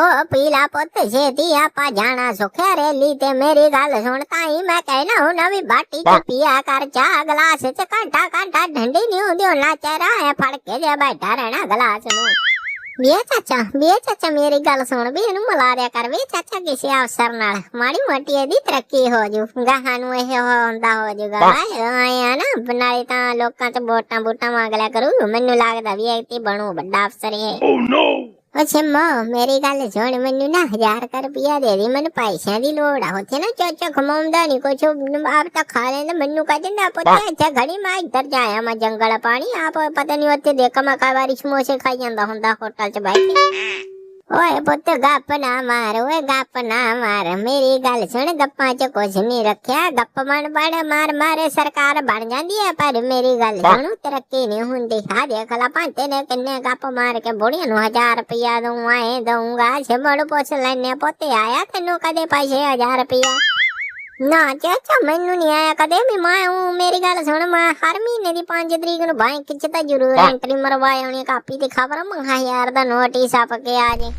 ਹੋ ਪੀਲਾ ਪੁੱਤ ਛੇਤੀ ਆਪਾਂ ਜਾਣਾ ਸੁਖਿਆ ਰੈਲੀ ਤੇ ਮੇਰੀ ਗੱਲ ਸੁਣ ਤਾਈ ਮੈਂ ਕਹਿਣਾ ਹੁਣ ਨਵੀਂ ਬਾਟੀ ਚ ਪੀਆ ਕਰ ਚਾਹ ਗਲਾਸ ਚ ਘੰਟਾ ਘੰਟਾ ਠੰਡੀ ਨਹੀਂ ਹੁੰਦੀ ਉਹਨਾਂ ਚਿਹਰਾ ਐ ਫੜ ਕੇ ਜੇ ਬੈਠਾ ਰਹਿਣਾ ਗਲਾਸ ਨੂੰ। ਵੇ ਚਾਚਾ ਵੇ ਚਾਚਾ ਮੇਰੀ ਗੱਲ ਸੁਣ ਵੀ ਇਹਨੂੰ ਮਿਲਾ ਦਿਆ ਕਰ ਵੇ ਚਾਚਾ ਕਿਸੇ ਅਫਸਰ ਨਾਲ। ਮਾੜੀ ਮੋਟੀ ਇਹਦੀ ਤਰੱਕੀ ਹੋ ਜੂ ਗਾਹਾਂ ਨੂੰ ਇਹ ਹੁੰਦਾ ਹੋ ਜੂਗਾ। ਆਇਆ ਨਾ ਨਾਲੇ ਤਾਂ ਲੋਕਾਂ ਚ ਵੋਟਾਂ ਵੋਟਾਂ ਮੰਗ ਲਿਆ ਕਰੂ ਮੈਨੂੰ ਲੱਗਦਾ ਵੀ ਇਹ ਤੇ ਬਣੂ ਵੱਡਾ ਅਫਸਰ ਇਹ। Oh no! ਅੱਛਾ ਮਾਂ ਮੇਰੀ ਗੱਲ ਸੁਣ ਮੈਨੂੰ ਨਾ 1000 ਕੁ ਰੁਪਇਆ ਦੇ ਦੇ ਮੈਨੂੰ ਪੈਸਿਆਂ ਦੀ ਲੋੜ ਆ। ਉੱਥੇ ਨਾ ਚਾਚਾ ਖਮਾਉਂਦਾ ਨਹੀਂ ਕੁਛ ਆਪ ਤਾਂ ਖਾ ਲੈਂਦਾ ਮੈਨੂੰ ਕਹਿ ਦਿੰਦਾ ਪੁੱਤ ਅੱਛਾ ਘੜੀ ਮੈਂ ਇੱਧਰ ਜਾਇਆ ਮੈਂ ਜੰਗਲ ਪਾਣੀ ਆਪ ਪਤਾ ਨਹੀਂ ਉੱਥੇ ਦੇਖ ਮੈਂ ਕਈ ਵਾਰੀ ਸਮੋਸੇ ਖਾਈ ਜਾਂਦਾ ਹੁੰਦਾ ਹੋਟਲ 'ਚ ਬੈਠ ਕੇ। ਓਏ ਪੁੱਤ ਗੱਪ ਨਾ ਮਾਰ ਓਏ ਗੱਪ ਨਾ ਮਾਰ। ਮੇਰੀ ਗੱਲ ਸੁਣ ਗੱਪਾਂ 'ਚ ਕੁਝ ਨਹੀਂ ਰੱਖਿਆ। ਗੱਪ ਮਨ ਬੜ ਮਾਰ ਮਾਰੇ ਸਰਕਾਰ ਬਣ ਜਾਂਦੀ ਹੈ ਪਰ ਮੇਰੀ ਗੱਲ ਸੁਣ ਤਰੱਕੀ ਨਹੀਂ ਹੁੰਦੀ। ਆ ਦੇਖ ਲਾ ਭਾਂਤੇ ਨੇ ਕਿੰਨੇ ਗੱਪ ਮਾਰ ਕੇ ਬੁੜੀਆਂ ਨੂੰ 1000 ਰੁਪਇਆ ਦਊਂ ਆਏ ਦਊਂਗਾ। ਸਿਮੜ ਪੁੱਛ ਲੈਨੇ ਪੁੱਤੇ ਆਇਆ ਤੈਨੂੰ ਕਦੇ ਪੈਸੇ 1000 ਰੁਪਇਆ ਨਾ ਚਾਚਾ ਮੈਨੂੰ ਨਹੀਂ ਆਇਆ ਕਦੇ ਵੀ ਮੈਂ ਊਂ ਮੇਰੀ ਗੱਲ ਸੁਣ ਮੈਂ ਹਰ ਮਹੀਨੇ ਦੀ 5 ਤਰੀਕ ਨੂੰ ਬੈਂਕ 'ਚ ਤਾਂ ਜ਼ਰੂਰ ਐਂਟਰੀ ਮਰਵਾਏ ਹੋਣੀ ਕਾਪੀ ਤੇ ਖਬਰ ਮੰਗਾ ਯਾਰ ਦਾ ਨੋਟਿਸ ਆਪ ਕੇ ਆ ਜੇ।